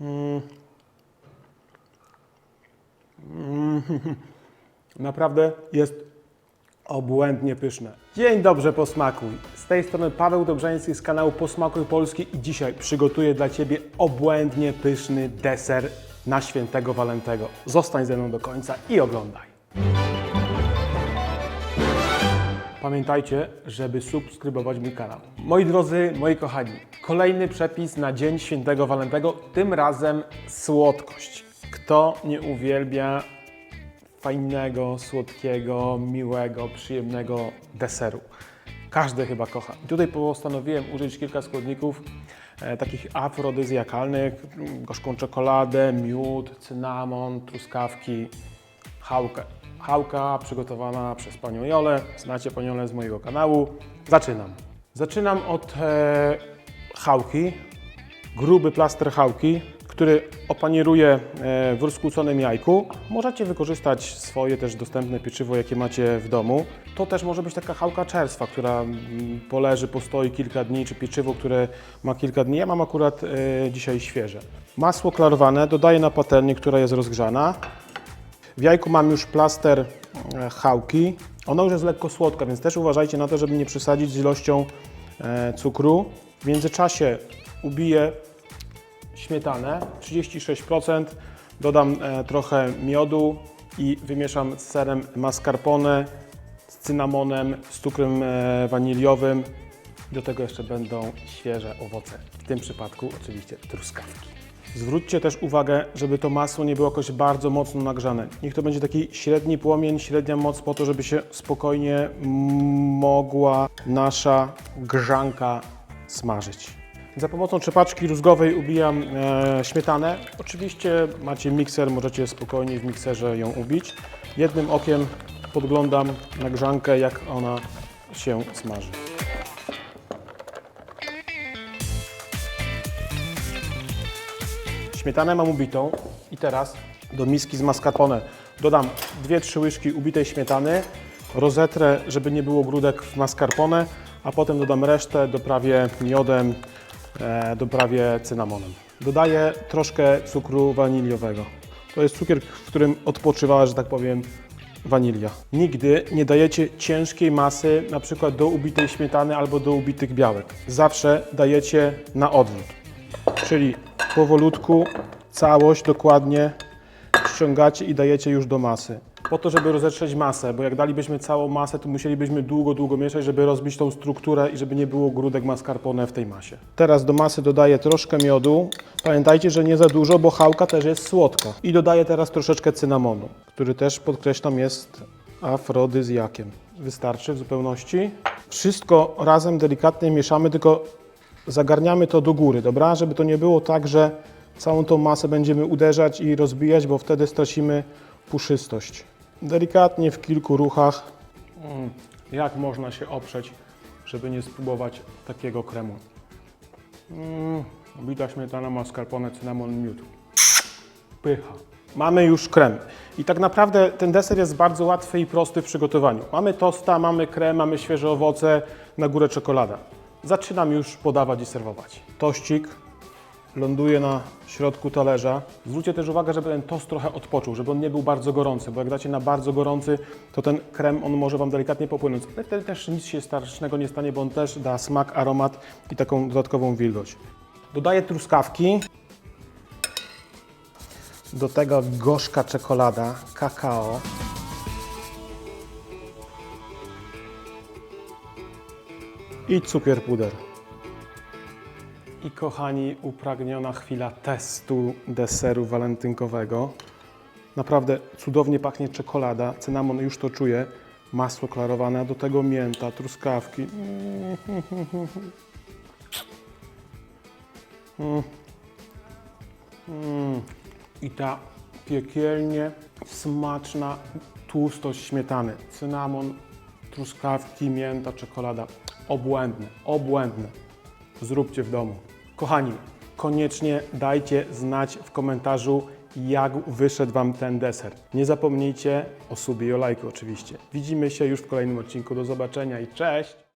Naprawdę jest obłędnie pyszne. Dzień dobrze, posmakuj. Z tej strony Paweł Dobrzański z kanału Posmakuj Polski i dzisiaj przygotuję dla Ciebie obłędnie pyszny deser na świętego Walentego. Zostań ze mną do końca i oglądaj. Pamiętajcie, żeby subskrybować mój kanał. Moi drodzy, moi kochani, kolejny przepis na Dzień Świętego Walentego, tym razem słodkość. Kto nie uwielbia fajnego, słodkiego, miłego, przyjemnego deseru? Każdy chyba kocha. Tutaj postanowiłem użyć kilka składników e, takich afrodyzjakalnych, gorzką czekoladę, miód, cynamon, truskawki, chałkę. Chałka przygotowana przez panią Jolę. Znacie panią Jolę z mojego kanału. Zaczynam. Zaczynam od e, chałki, gruby plaster chałki, który opanieruję e, w rozkłóconym jajku. Możecie wykorzystać swoje też dostępne pieczywo, jakie macie w domu. To też może być taka chałka czerstwa, która mm, poleży, postoi kilka dni, czy pieczywo, które ma kilka dni. Ja mam akurat e, dzisiaj świeże. Masło klarowane dodaję na patelnię, która jest rozgrzana. W jajku mam już plaster e, chałki. Ona już jest lekko słodka, więc też uważajcie na to, żeby nie przesadzić z ilością e, cukru. W międzyczasie ubiję śmietanę 36%, dodam e, trochę miodu i wymieszam z serem mascarpone, z cynamonem, z cukrem waniliowym. Do tego jeszcze będą świeże owoce, w tym przypadku oczywiście truskawki. Zwróćcie też uwagę, żeby to masło nie było jakoś bardzo mocno nagrzane. Niech to będzie taki średni płomień, średnia moc po to, żeby się spokojnie mogła nasza grzanka smażyć. Za pomocą trzepaczki rózgowej ubijam e, śmietanę. Oczywiście macie mikser, możecie spokojnie w mikserze ją ubić. Jednym okiem podglądam na grzankę, jak ona się smaży. Śmietanę mam ubitą i teraz do miski z mascarpone dodam 2-3 łyżki ubitej śmietany, rozetrę, żeby nie było grudek w mascarpone, a potem dodam resztę, doprawię miodem, e, doprawię cynamonem. Dodaję troszkę cukru waniliowego. To jest cukier, w którym odpoczywała, że tak powiem, wanilia. Nigdy nie dajecie ciężkiej masy, na przykład do ubitej śmietany albo do ubitych białek. Zawsze dajecie na odwrót. Czyli powolutku całość dokładnie ściągacie i dajecie już do masy. Po to, żeby rozetrzeć masę, bo jak dalibyśmy całą masę, to musielibyśmy długo, długo mieszać, żeby rozbić tą strukturę i żeby nie było grudek mascarpone w tej masie. Teraz do masy dodaję troszkę miodu. Pamiętajcie, że nie za dużo, bo chałka też jest słodka. I dodaję teraz troszeczkę cynamonu, który też podkreślam jest afrodyzjakiem. Wystarczy w zupełności. Wszystko razem delikatnie mieszamy, tylko zagarniamy to do góry, dobra? Żeby to nie było tak, że całą tą masę będziemy uderzać i rozbijać, bo wtedy stracimy puszystość. Delikatnie w kilku ruchach. Mm, Jak można się oprzeć, żeby nie spróbować takiego kremu? Mm, Bita śmietana, mascarpone, cynamon, miód. Pycha. Mamy już krem. I tak naprawdę ten deser jest bardzo łatwy i prosty w przygotowaniu. Mamy tosta, mamy krem, mamy świeże owoce, na górę czekolada. Zaczynam już podawać i serwować. Tościk ląduje na środku talerza. Zwróćcie też uwagę, żeby ten tost trochę odpoczął, żeby on nie był bardzo gorący, bo jak dacie na bardzo gorący, to ten krem on może Wam delikatnie popłynąć. Ale wtedy też nic się strasznego nie stanie, bo on też da smak, aromat i taką dodatkową wilgoć. Dodaję truskawki. Do tego gorzka czekolada, kakao. I cukier puder. I kochani, upragniona chwila testu deseru walentynkowego. Naprawdę cudownie pachnie czekolada, cynamon już to czuję, masło klarowane, a do tego mięta, truskawki. I ta piekielnie smaczna tłustość śmietany, cynamon, truskawki, mięta, czekolada. Obłędne, obłędne. Zróbcie w domu. Kochani, koniecznie dajcie znać w komentarzu, jak wyszedł Wam ten deser. Nie zapomnijcie o subie i o lajku oczywiście. Widzimy się już w kolejnym odcinku. Do zobaczenia i cześć!